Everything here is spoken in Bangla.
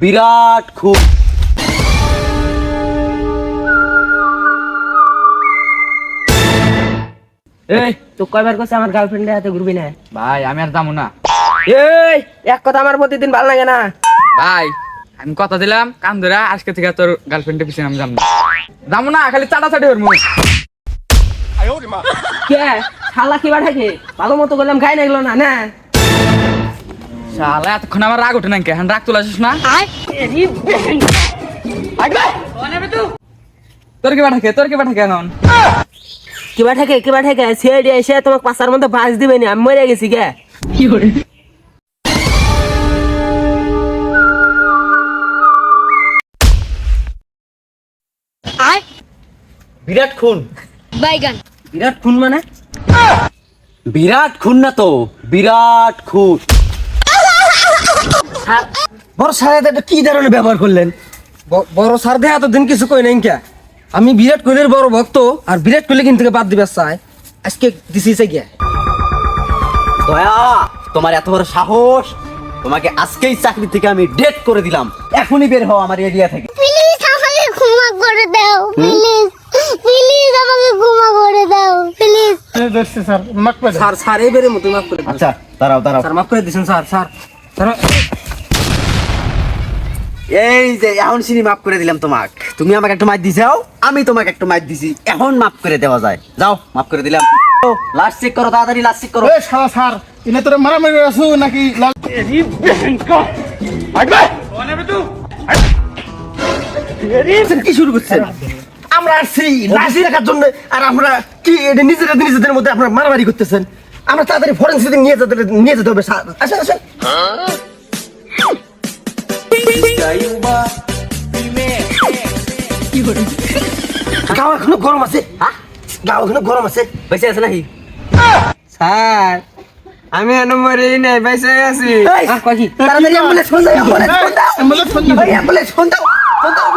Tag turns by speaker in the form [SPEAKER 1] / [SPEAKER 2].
[SPEAKER 1] বিরাট খুব
[SPEAKER 2] এই। তো কয়বার করছে আমার গার্লফ্রেন্ডের হাতে ঘুরবি না?
[SPEAKER 3] ভাই আমি আর যাব না।
[SPEAKER 2] এই। এক কথা আমার প্রতিদিন ভালো লাগে না।
[SPEAKER 3] ভাই আমি কথা দিলাম কান ধরে আজকে থেকে তোর গার্লফ্রেন্ডের পিছনে আমি যাব না। যাব না খালি চাটা চাটি হরমু
[SPEAKER 2] কে? শালা কিবা থাকে ভালো মতো করলাম খাই না গেলো না না?
[SPEAKER 3] শালা এতক্ষণ আমার রাগ ওঠে না কে? হ্যাঁ রাগ তুলে আসিস না? তোর কি পাঠাকে তোর কি পাঠাকে এখন?
[SPEAKER 2] কিবা থাকে কিবা থাকে ছেড়ে এসে তোমাকে পাশার মধ্যে বাস দিবে না আমি মরে গেছি কে? কি করে?
[SPEAKER 1] বিরাট খুন।
[SPEAKER 4] বাইগান।
[SPEAKER 2] বিরাট খুন মানে?
[SPEAKER 1] বিরাট খুন না তো বিরাট খুন।
[SPEAKER 5] বড় স্যার এটা কি ধরনের ব্যবহার করলেন? বড় স্যার দেয়া এতদিন কিছু কই নাই কে? আমি বিরাট কোহলির বড় ভক্ত আর বিরাট কোহলি কিন্তু বাদ দিবে চাই আজকে দিছি গিয়া
[SPEAKER 1] দয়া তোমার এত বড় সাহস। তোমাকে আজকেই চাকরি থেকে আমি ডেট করে দিলাম। এখনই বের হও আমার এরিয়া থেকে।
[SPEAKER 4] প্লিজ আমাকে ক্ষমা করে দাও প্লিজ প্লিজ আমাকে ক্ষমা করে দাও প্লিজ
[SPEAKER 5] স্যার স্যার এবারে মতো মাফ করে
[SPEAKER 1] আচ্ছা দাঁড়াও দাঁড়াও।
[SPEAKER 5] স্যার মাফ করে দিছেন স্যার স্যার। স্যার
[SPEAKER 1] এই যে এখন সিনি মাফ করে দিলাম তোমাক। তুমি আমাকে একটা মাইর দিছাও আমি তোমাকে একটা মাইর দিছি। এখন মাফ করে দেওয়া যায়। যাও মাফ করে দিলাম। লাস্ট চেক করো তাড়াতাড়ি লাস্ট চেক করো।
[SPEAKER 6] এ শালা স্যার ইনে তোরা মারামারি আছো নাকি লাল
[SPEAKER 5] কি শুরু করছেন? আমরা আসছি লাশি রাখার জন্য আর আমরা কি এটা নিজেরা নিজেদের মধ্যে আপনারা মারামারি করতেছেন? আমরা তাড়াতাড়ি ফরেন্সিক নিয়ে যেতে নিয়ে যেতে হবে স্যার। আসেন আসেন। গাও এখনও গরম আছে হ্যাঁ গাও এখনও গরম আছে
[SPEAKER 2] বেঁচে আছে নাকি
[SPEAKER 5] স্যার আমি মরে নাই বেঁচে আছি তাড়াতাড়ি অ্যাম্বুলেন্স ফোন দাও অ্যাম্বুলেন্স ফোন দাও।
[SPEAKER 6] অ্যাম্বুলেন্স ফোন দাও।
[SPEAKER 5] ভাই, অ্যাম্বুলেন্স ফোন দাও। ফোন দাও